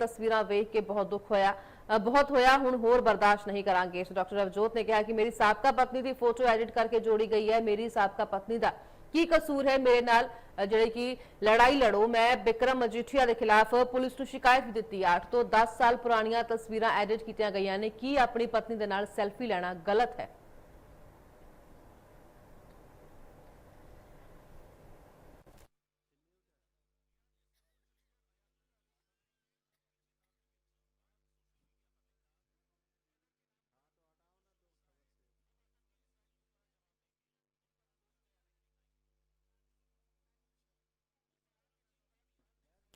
ਤਸਵੀਰਾਂ ਵੇਖ ਕੇ ਬਹੁਤ ਦੁੱਖ ਹੋਇਆ ਅ, ਬਹੁਤ ਹੋਇਆ ਹੁਣ ਹੋਰ ਬਰਦਾਸ਼ਤ ਨਹੀਂ ਕਰਾਂਗੇ ਸੋ ਡਾਕਟਰ ਅਵਜੋਤ ਨੇ ਕਿਹਾ ਕਿ ਮੇਰੀ ਸਾਬਕਾ ਪਤਨੀ ਦੀ ਫੋਟੋ ਐਡਿਟ ਕਰਕੇ ਜੋੜੀ ਗਈ ਹੈ ਮੇਰੀ ਸਾਬਕਾ ਪਤਨੀ ਦਾ ਕੀ ਕਸੂਰ ਹੈ ਮੇਰੇ ਨਾਲ ਅ, ਜਿਹੜੇ ਕਿ ਲੜਾਈ ਲੜੋ ਮੈਂ ਬਿਕਰਮ ਮਜੀਠੀਆ ਦੇ ਖਿਲਾਫ ਪੁਲਿਸ ਨੂੰ ਸ਼ਿਕਾਇਤ ਵੀ ਦਿੱਤੀ 8 ਤੋਂ 10 ਸਾਲ ਪੁਰਾਣੀਆਂ ਤਸਵੀਰਾਂ ਐਡਿਟ ਕੀਤੀਆਂ ਗਈਆਂ ਨੇ ਕੀ ਆਪਣੀ ਪਤਨੀ ਦੇ ਨਾਲ ਸੈਲਫੀ ਲੈਣਾ ਗਲਤ ਹੈ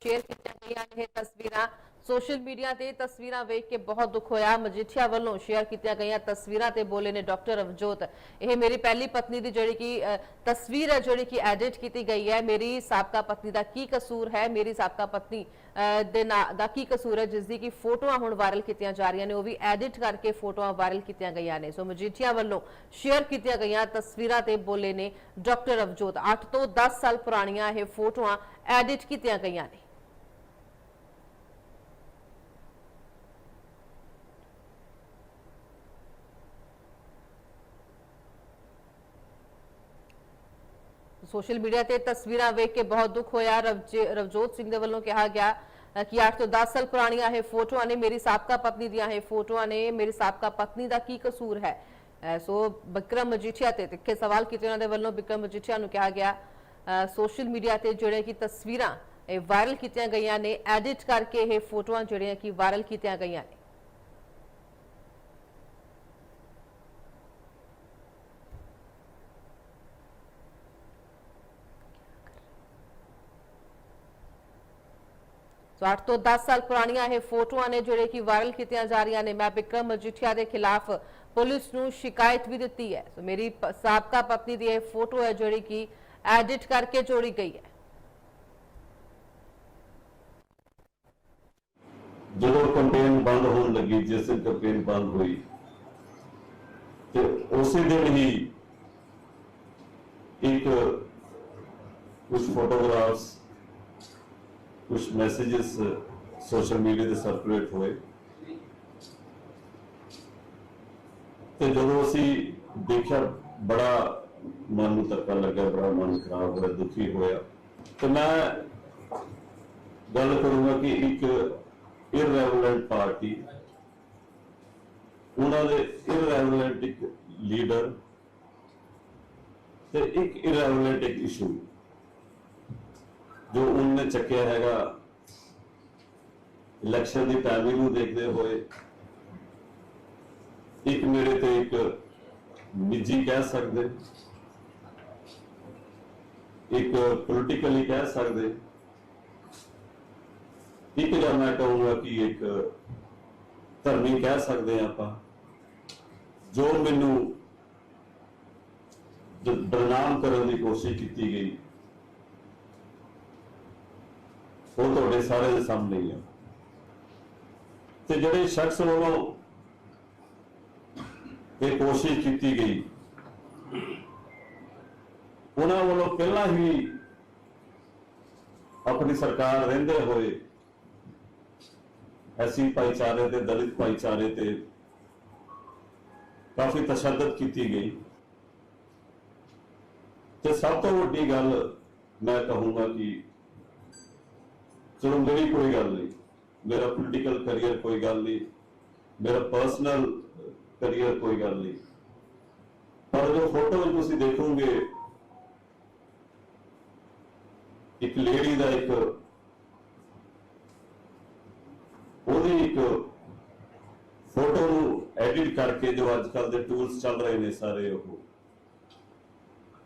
ਸ਼ੇਅਰ ਕੀਤੀਆਂ ਗਈਆਂ ਇਹ ਤਸਵੀਰਾਂ, ਸੋਸ਼ਲ ਮੀਡੀਆ ਤੇ ਤਸਵੀਰਾਂ ਵੇਖ ਕੇ ਬਹੁਤ ਦੁੱਖ ਹੋਇਆ। ਮਜੀਠੀਆ ਵੱਲੋਂ ਸ਼ੇਅਰ ਕੀਤੀਆਂ ਗਈਆਂ ਤਸਵੀਰਾਂ ਤੇ ਬੋਲੇ ਨੇ ਡਾਕਟਰ ਅਵਜੋਤ ਇਹ ਮੇਰੀ ਪਹਿਲੀ ਪਤਨੀ ਦੀ ਜਿਹੜੀ ਕਿ ਤਸਵੀਰ ਹੈ ਜਿਹੜੀ ਕਿ ਐਡਿਟ ਕੀਤੀ ਗਈ ਹੈ। ਮੇਰੀ ਸਾਬਕਾ ਪਤਨੀ ਦਾ ਕੀ ਕਸੂਰ ਹੈ? ਮੇਰੀ ਸਾਬਕਾ ਪਤਨੀ ਦੇ ਨਾਂ, ਦਾ ਕੀ ਕਸੂਰ ਹੈ? ਜਿਸ ਦੀ ਕਿ ਫੋਟੋਆਂ ਹੁਣ ਵਾਇਰਲ ਕੀਤੀਆਂ ਜਾ ਰਹੀਆਂ ਨੇ। ਉਹ ਵੀ ਐਡਿਟ ਕਰਕੇ ਫੋਟੋਆਂ ਵਾਇਰਲ ਕੀਤੀਆਂ ਗਈਆਂ ਨੇ। ਸੋ ਮਜੀਠੀਆ ਵੱਲੋਂ ਸ਼ੇਅਰ ਕੀਤੀਆਂ ਗਈਆਂ ਤਸਵੀਰਾਂ ਤੇ ਬੋਲੇ ਨੇ ਡਾਕਟਰ ਅਵਜੋਤ 8 ਤੋਂ 10 ਸਾਲ ਪੁਰਾਣੀਆਂ ਇਹ ਫੋਟੋਆਂ ਐਡਿਟ ਕੀਤੀਆਂ ਗਈਆਂ ਨੇ। ਸੋਸ਼ਲ ਮੀਡੀਆ ਤੇ ਤਸਵੀਰਾਂ ਵੇਖ ਕੇ ਬਹੁਤ ਦੁੱਖ ਹੋਇਆ। ਰਵਜੋਤ ਸਿੰਘ ਦੇ ਵੱਲੋਂ ਕਿਹਾ ਗਿਆ ਕਿ 8 ਤੋਂ 10 ਸਾਲ ਪੁਰਾਣੀਆਂ ਇਹ ਫੋਟੋਆਂ ਨੇ, ਮੇਰੀ ਸਾਬਕਾ ਪਤਨੀ ਦੀਆਂ ਇਹ ਫੋਟੋਆਂ ਨੇ, ਮੇਰੀ ਸਾਬਕਾ ਪਤਨੀ ਦਾ ਕੀ ਕਸੂਰ ਹੈ? ਸੋ ਬਿਕਰਮ ਮਜੀਠੀਆ ਤੇ ਤਿੱਖੇ ਸਵਾਲ ਕੀਤੇ ਉਹਨਾਂ ਦੇ ਵੱਲੋਂ ਬਿਕਰਮ ਮਜੀਠੀਆ ਨੂੰ ਕਿਹਾ ਗਿਆ ਸੋਸ਼ਲ ਮੀਡੀਆ ਤੇ ਜਿਹੜੇ ਕਿ ਤਸਵੀਰਾਂ ਇਹ ਵਾਇਰਲ ਕੀਤੀਆਂ ਗਈਆਂ ਨੇ, ਐਡਿਟ ਕਰਕੇ ਇਹ ਫੋਟੋਆਂ ਜਿਹੜੀਆਂ ਕਿ ਵਾਇਰਲ ਕੀਤੀਆਂ ਗਈਆਂ ਨੇ। ਸੋ 8 ਤੋਂ 10 ਸਾਲ ਪੁਰਾਣੀਆਂ ਇਹ ਫੋਟੋਆਂ ਨੇ ਜਿਹੜੇ ਕਿ ਵਾਇਰਲ ਕੀਤੀਆਂ ਜਾ ਰਹੀਆਂ ਨੇ। ਮੈਂ ਬਿਕਰਮ ਮਜੀਠੀਆ ਦੇ ਖਿਲਾਫ ਪੁਲਿਸ ਨੂੰ ਸ਼ਿਕਾਇਤ ਵੀ ਦਿੱਤੀ ਹੈ। ਸੋ ਮੇਰੀ ਸਾਬਕਾ ਪਤਨੀ ਦੀ ਇਹ ਫੋਟੋ ਹੈ ਜਿਹੜੀ ਕਿ ਐਡਿਟ ਕਰਕੇ ਜੋੜੀ ਗਈ ਹੈ। ਜਦੋਂ ਕੰਪੇਨ ਬੰਦ ਹੋਣ ਲੱਗੀ, ਜਿਸ ਦਿਨ ਕੰਪੇਨ ਬੰਦ ਹੋਈ, ਤੇ ਉਸੇ ਦਿਨ ਹੀ ਇੱਕ ਕੁਝ ਫੋਟੋਗ੍ਰਾਫਸ ਕੁਝ ਮੈਸੇजेस ਸੋਸ਼ਲ ਮੀਡੀਆ ਤੇ ਸਰਕੂਲੇਟ ਹੋਏ। ਤੇ ਜਦੋਂ ਅਸੀਂ ਦੇਖਿਆ, ਬੜਾ ਮਨ ਨੂੰ ਧੱਕਾ ਲੱਗਿਆ, ਬੜਾ ਮਨ ਖਰਾਬ ਹੋਇਆ, ਦੁਖੀ ਹੋਇਆ। ਤੇ ਮੈਂ ਗੱਲ ਕਰੂੰਗਾ ਕਿ ਇੱਕ ਇਰਰੈਲੇਵੈਂਟ ਪਾਰਟੀ ਉਹਨਾਂ ਦੇ ਇਰਰੈਲੇਵੈਂਟ ਇੱਕ ਲੀਡਰ ਤੇ ਇੱਕ ਇਰਰੈਲੇਵੈਂਟ ਇੱਕ ਇਸ਼ੂ ਜੋ ਉਹਨੇ ਚੱਕਿਆ ਹੈਗਾ ਇਲੈਕਸ਼ਨ ਦੀ ਟਾਈਮਿੰਗ ਨੂੰ ਦੇਖਦੇ ਹੋਏ, ਇੱਕ ਮੇਰੇ ਤੇ ਇੱਕ ਨਿੱਜੀ ਕਹਿ ਸਕਦੇ, ਇੱਕ ਪੋਲੀਟੀਕਲੀ ਕਹਿ ਸਕਦੇ, ਇੱਕ ਜਾਂ ਮੈਂ ਕਹੂੰਗਾ ਕਿ ਇੱਕ ਧਰਮੀ ਕਹਿ ਸਕਦੇ ਹਾਂ ਆਪਾਂ, ਜੋ ਮੈਨੂੰ ਬਦਨਾਮ ਕਰਨ ਦੀ ਕੋਸ਼ਿਸ਼ ਕੀਤੀ ਗਈ। ਉਹ ਤੁਹਾਡੇ ਸਾਰੇ ਦੇ ਸਾਹਮਣੇ ਹੀ ਆ। ਤੇ ਜਿਹੜੇ ਸ਼ਖਸ ਵੱਲੋਂ ਇਹ ਕੋਸ਼ਿਸ਼ ਕੀਤੀ ਗਈ, ਉਹਨਾਂ ਵੱਲੋਂ ਪਹਿਲਾਂ ਹੀ ਆਪਣੀ ਸਰਕਾਰ ਰਹਿੰਦੇ ਹੋਏ ਐਸੀ ਭਾਈਚਾਰੇ ਤੇ ਦਲਿਤ ਭਾਈਚਾਰੇ ਤੇ ਕਾਫੀ ਤਸ਼ੱਦਦ ਕੀਤੀ ਗਈ। ਤੇ ਸਭ ਤੋਂ ਵੱਡੀ ਗੱਲ ਮੈਂ ਕਹੂੰਗਾ ਕਿ ਚਲੋ ਮੇਰੀ ਕੋਈ ਗੱਲ ਨਹੀਂ। ਮੇਰਾ ਪੋਲੀਟੀਕਲ ਕੈਰੀਅਰ ਕੋਈ ਗੱਲ ਨਹੀਂ। ਮੇਰਾ ਪਰਸਨਲ ਕੈਰੀਅਰ ਕੋਈ ਗੱਲ ਨਹੀਂ। ਪਰ ਜੋ ਫੋਟੋ ਵਿੱਚ ਤੁਸੀਂ ਦੇਖੋਗੇ, ਇੱਕ ਲੇਡੀ ਦਾ ਇੱਕ ਉਹਦੀ ਇੱਕ ਫੋਟੋ ਨੂੰ ਐਡਿਟ ਕਰਕੇ ਜੋ ਅੱਜ ਕੱਲ ਦੇ ਟੂਲਸ ਚੱਲ ਰਹੇ ਨੇ ਸਾਰੇ ਉਹ,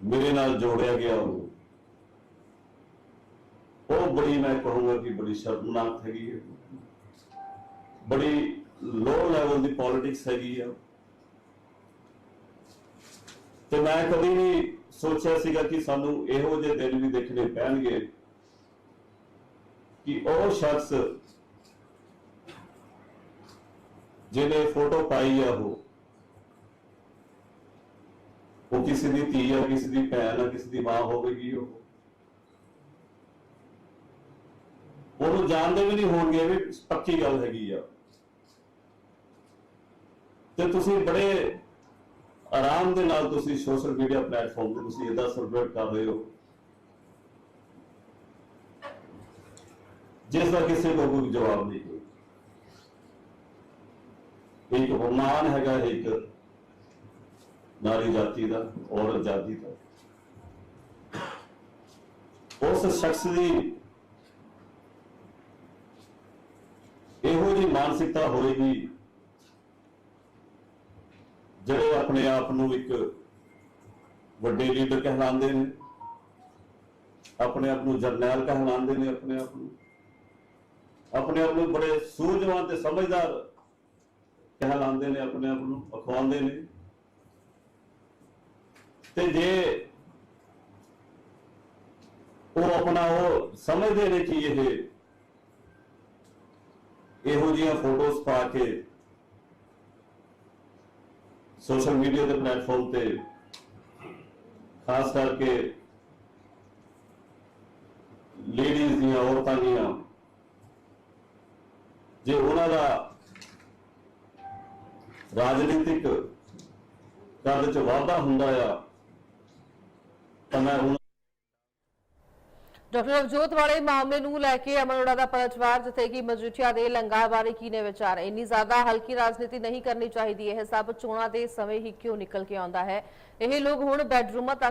ਮੇਰੇ ਨਾਲ ਜੋੜਿਆ ਗਿਆ ਉਹ। ਉਹ ਬੜੀ ਮੈਂ ਕਹੂੰਗਾ ਕਿ ਬੜੀ ਸ਼ਰਮਨਾਕ ਹੈਗੀ ਹੈ। ਬੜੀ ਲੋ ਲੈਵਲ ਦੀ ਪੋਲਿਟਿਕਸ ਹੈਗੀ ਆ। ਤੇ ਮੈਂ ਕਦੀ ਨਹੀਂ ਸੋਚਿਆ ਸੀਗਾ ਕਿ ਸਾਨੂੰ ਇਹੋ ਜਿਹੇ ਦਿਨ ਵੀ ਦੇਖਣੇ ਪੈਣਗੇ ਕਿ ਉਹ ਸ਼ਖਸ ਜਿਹਨੇ ਫੋਟੋ ਪਾਈ ਆ ਉਹ ਉਹ ਕਿਸੇ ਦੀ ਧੀ ਆ, ਕਿਸੇ ਦੀ ਭੈਣ ਆ, ਕਿਸੇ ਦੀ ਮਾਂ ਹੋਵੇਗੀ ਉਹ ਉਹਨੂੰ ਜਾਣਦੇ ਵੀ ਨਹੀਂ ਹੋਣਗੇ ਵੀ ਪੱਕੀ ਗੱਲ ਹੈਗੀ ਆ। ਤੇ ਤੁਸੀਂ ਬੜੇ ਆਰਾਮ ਦੇ ਨਾਲ ਤੁਸੀਂ ਸੋਸ਼ਲ ਮੀਡੀਆ ਪਲੇਟਫਾਰਮ ਤੇ ਤੁਸੀਂ ਇਹਦਾ ਸਰਵੇਟ ਕਰ ਰਹੇ ਹੋ। ਜਿਸ ਦਾ ਕਿਸੇ ਨੂੰ ਜਵਾਬ ਨਹੀਂ ਹੈ। ਇੱਕ ਬਮਾਨ ਹੈਗਾ, ਇੱਕ ਨਾਰੀ ਜਾਤੀ ਦਾ, ਔਰਤ ਆਜ਼ਾਦੀ ਦਾ। ਉਸ ਸ਼ਖਸ ਦੀ ਇਹੋ ਜਿਹੀ ਮਾਨਸਿਕਤਾ ਹੋਏਗੀ ਜਿਹੜੇ ਆਪਣੇ ਆਪ ਨੂੰ ਇੱਕ ਵੱਡੇ ਲੀਡਰ ਕਹਿਲਾਉਂਦੇ ਨੇ, ਆਪਣੇ ਆਪ ਨੂੰ ਜਰਨੈਲ ਕਹਿਲਾਉਂਦੇ ਨੇ ਆਪਣੇ ਆਪ ਨੂੰ, ਆਪਣੇ ਆਪ ਨੂੰ ਬੜੇ ਸੂਝਵਾਨ ਤੇ ਸਮਝਦਾਰ ਕਹਿਲਾਉਂਦੇ ਨੇ ਆਪਣੇ ਆਪ ਨੂੰ, ਅਖਵਾਉਂਦੇ ਨੇ। ਤੇ ਜੇ ਉਹ ਆਪਣਾ ਉਹ ਸਮਝਦੇ ਨੇ ਕਿ ਇਹ ਇਹੋ ਜਿਹੀਆਂ ਫੋਟੋਜ਼ ਪਾ ਕੇ ਸੋਸ਼ਲ ਮੀਡੀਆ ਦੇ ਪਲੇਟਫਾਰਮ ਤੇ ਖਾਸ ਕਰਕੇ ਲੇਡੀਜ਼ ਦੀਆਂ ਔਰਤਾਂ ਦੀਆਂ, ਜੇ ਉਹਨਾਂ ਦਾ ਰਾਜਨੀਤਿਕ ਕੱਦ ਚ ਵਾਧਾ ਹੁੰਦਾ ਆ, ਤਾਂ ਮੈਂ ਉਹਨਾਂ ਡਾਕਟਰ ਅਵਜੋਤ ਵਾਲੇ ਮਾਮਲੇ ਨੂੰ ਲੈ ਕੇ ਅਮਨ ਦਾ ਪਰਚਵਾਰ, ਜਿੱਥੇ ਕਿ ਮਜੀਠੀਆ ਦੇ ਲੰਗਾ ਬਾਰੇ ਕੀ ਨੇ ਵਿਚਾਰ? ਇੰਨੀ ਜ਼ਿਆਦਾ ਹਲਕੀ ਰਾਜਨੀਤੀ ਨਹੀਂ ਕਰਨੀ ਚਾਹੀਦੀ, ਇਹ ਸਭ ਚੋਣਾਂ ਦੇ ਸਮੇਂ ਹੀ ਕਿਉਂ ਨਿਕਲ ਕੇ ਆਉਂਦਾ ਹੈ? ਇਹ ਲੋਕ ਹੁਣ ਬੈਡਰੂਮਾਂ ਤੱਕ